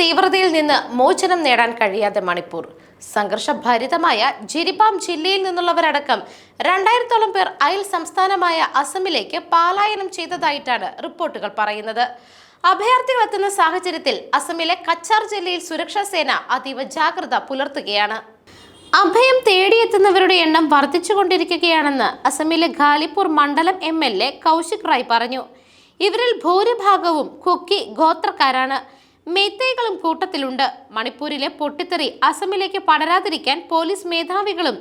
തീവ്രതയിൽ നിന്ന് മോചനം നേടാൻ കഴിയാതെ മണിപ്പൂർ. സംഘർഷഭരിതമായ ജിരിബാം ജില്ലയിൽ നിന്നുള്ളവരടക്കം രണ്ടായിരത്തോളം പേർ അയൽ സംസ്ഥാനമായ അസമിലേക്ക് പലായനം ചെയ്തതായിട്ടാണ് റിപ്പോർട്ടുകൾ പറയുന്നത്. അഭയാർത്ഥികൾ എത്തുന്ന സാഹചര്യത്തിൽ അസമിലെ കച്ചാർ ജില്ലയിൽ സുരക്ഷാ സേന അതീവ ജാഗ്രത പുലർത്തുകയാണ്. അഭയം തേടിയെത്തുന്നവരുടെ എണ്ണം വർദ്ധിച്ചുകൊണ്ടിരിക്കുകയാണെന്ന് അസമിലെ ഖാലിപ്പൂർ മണ്ഡലം M L A Kaushik Rai പറഞ്ഞു. ഇവരിൽ ഭൂരിഭാഗവും കുക്കി ഗോത്രക്കാരാണ്. മെയ്തൈകളും കൂട്ടത്തിലുണ്ട്. മണിപ്പൂരിലെ പൊട്ടിത്തെറി അസമിലേക്ക് പടരാതിരിക്കാൻ പോലീസ് മേധാവികളും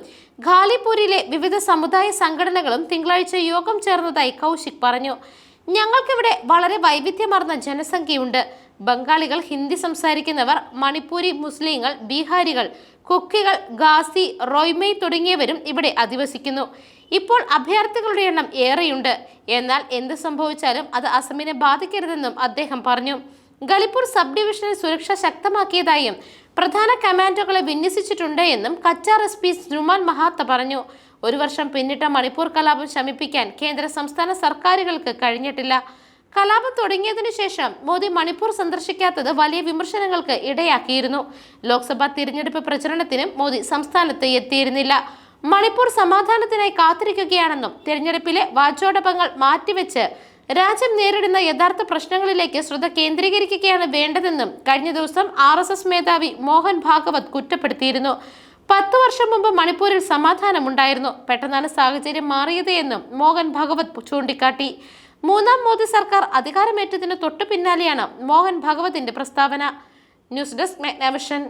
ഖാലിപ്പൂരിലെ വിവിധ സമുദായ സംഘടനകളും തിങ്കളാഴ്ച യോഗം ചേർന്നതായി കൗശിക് പറഞ്ഞു. ഞങ്ങൾക്കിവിടെ വളരെ വൈവിധ്യമാർന്ന ജനസംഖ്യയുണ്ട്. ബംഗാളികൾ ഹിന്ദി സംസാരിക്കുന്നവർ മണിപ്പൂരി മുസ്ലിങ്ങൾ ബീഹാരികൾ കുക്കികൾ ഗാസി റോയ്മെയ് തുടങ്ങിയവരും ഇവിടെ അധിവസിക്കുന്നു. ഇപ്പോൾ അഭയാർത്ഥികളുടെ എണ്ണം ഏറെയുണ്ട്. എന്നാൽ എന്ത് സംഭവിച്ചാലും അത് അസമിനെ ബാധിക്കരുതെന്നും അദ്ദേഹം പറഞ്ഞു. ഗളിപ്പൂർ സബ് ഡിവിഷനിൽ സുരക്ഷ ശക്തമാക്കിയതായും പ്രധാന കമാൻഡോകളെ വിന്യസിച്ചിട്ടുണ്ട് എന്നും കച്ചാർ എസ് പി നുമാൻ മഹാത്ത പറഞ്ഞു. ഒരു വർഷം പിന്നിട്ട മണിപ്പൂർ കലാപം ശമിപ്പിക്കാൻ കേന്ദ്ര സംസ്ഥാന സർക്കാരുകൾക്ക് കഴിഞ്ഞിട്ടില്ല. കലാപം തുടങ്ങിയതിനു ശേഷം മോദി മണിപ്പൂർ സന്ദർശിക്കാത്തത് വലിയ വിമർശനങ്ങൾക്ക് ഇടയാക്കിയിരുന്നു. ലോക്സഭാ തിരഞ്ഞെടുപ്പ് പ്രചരണത്തിനും മോദി സംസ്ഥാനത്ത് എത്തിയിരുന്നില്ല. മണിപ്പൂർ സമാധാനത്തിനായി കാത്തിരിക്കുകയാണെന്നും തിരഞ്ഞെടുപ്പിലെ വാചോടപങ്ങൾ മാറ്റിവെച്ച് രാജ്യം നേരിടുന്ന യഥാർത്ഥ പ്രശ്നങ്ങളിലേക്ക് ശ്രദ്ധ കേന്ദ്രീകരിക്കുകയാണ് വേണ്ടതെന്നും കഴിഞ്ഞ ദിവസം ആർ എസ് എസ് മേധാവി മോഹൻ ഭാഗവത് കുറ്റപ്പെടുത്തിയിരുന്നു. പത്തു വർഷം മുമ്പ് മണിപ്പൂരിൽ സമാധാനമുണ്ടായിരുന്നു. പെട്ടെന്നാണ് സാഹചര്യം മാറിയത് എന്നും മോഹൻ ഭാഗവത് ചൂണ്ടിക്കാട്ടി. മൂന്നാം മോദി സർക്കാർ അധികാരമേറ്റതിന് തൊട്ടു പിന്നാലെയാണ് മോഹൻ ഭാഗവതിന്റെ പ്രസ്താവന. News desk മെഗ്നാവിഷൻ.